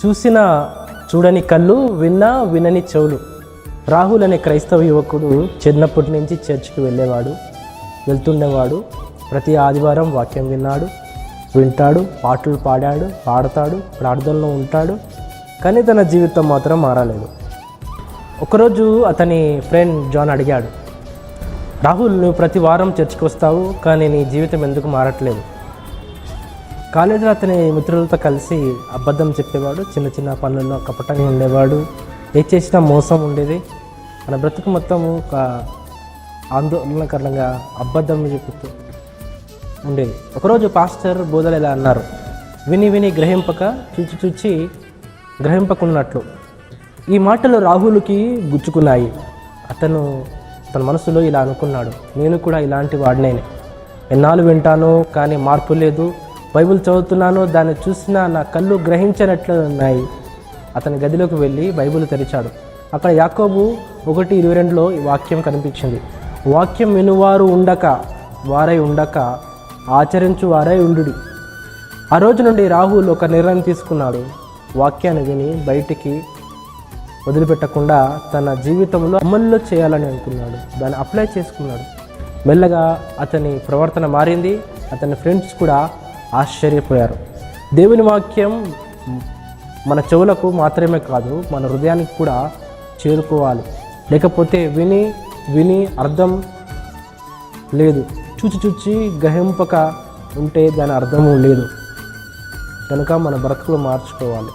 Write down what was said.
చూసిన చూడని కళ్ళు విన్నా వినని చెవులు. రాహుల్ అనే క్రైస్తవ యువకుడు చిన్నప్పటి నుంచి చర్చికి వెళ్ళేవాడు వెళ్తుండేవాడు. ప్రతి ఆదివారం వాక్యం విన్నాడు వింటాడు పాటలు పాడాడు పాడతాడు ప్రార్థనలో ఉంటాడు కానీ తన జీవితం మాత్రం మారలేదు. ఒకరోజు అతని ఫ్రెండ్ జాన్ అడిగాడు రాహుల్ నువ్వు ప్రతి వారం చర్చికి వస్తావు కానీ నీ జీవితం ఎందుకు మారట్లేదు? కాలేజీలో అతని మిత్రులతో కలిసి అబద్ధం చెప్పేవాడు చిన్న చిన్న పనుల్లో కపటంగా ఉండేవాడు. ఏ చేసినా మోసం ఉండేది. మన బ్రతుకు మొత్తం ఒక ఆందోళనకరంగా అబద్ధం చెప్తూ ఉండేది. ఒకరోజు పాస్టర్ బోధలు ఇలా అన్నారు? విని విని గ్రహింపక చూచి చూచి గ్రహింపకున్నట్లు. ఈ మాటలు రాహుల్కి గుచ్చుకున్నాయి. అతను తన మనసులో ఇలా అనుకున్నాడు. నేను కూడా ఇలాంటి వాడినే ఎన్నాళ్ళు వింటాను కానీ మార్పు లేదు. బైబిల్ చదువుతున్నాను దాన్ని చూసినా నా కళ్ళు గ్రహించినట్లు ఉన్నాయి అతని గదిలోకి వెళ్ళి బైబిల్ తెరిచాడు. అక్కడ యాకోబు ఒకటి ఇరవై రెండులో ఈ వాక్యం కనిపించింది. వాక్యం వినువారు ఉండక వారై ఉండక ఆచరించు వారై ఉండు ఆ రోజు నుండి రాహుల్ ఒక నిర్ణయం తీసుకున్నాడు. వాక్యాన్ని విని బయటికి వదిలిపెట్టకుండా తన జీవితంలో అమల్లో చేయాలని అనుకున్నాడు. దాన్ని అప్లై చేసుకున్నాడు. మెల్లగా అతని ప్రవర్తన మారింది. అతని ఫ్రెండ్స్ కూడా ఆశ్చర్యపోయారు. దేవుని వాక్యం మన చెవులకు మాత్రమే కాదు మన హృదయానికి కూడా చేరుకోవాలి. లేకపోతే విని విని అర్థం లేదు. చూచి చూచి గ్రహింపక ఉంటే దాని అర్థము లేదు. కనుక మన బ్రతుకులు మార్చుకోవాలి.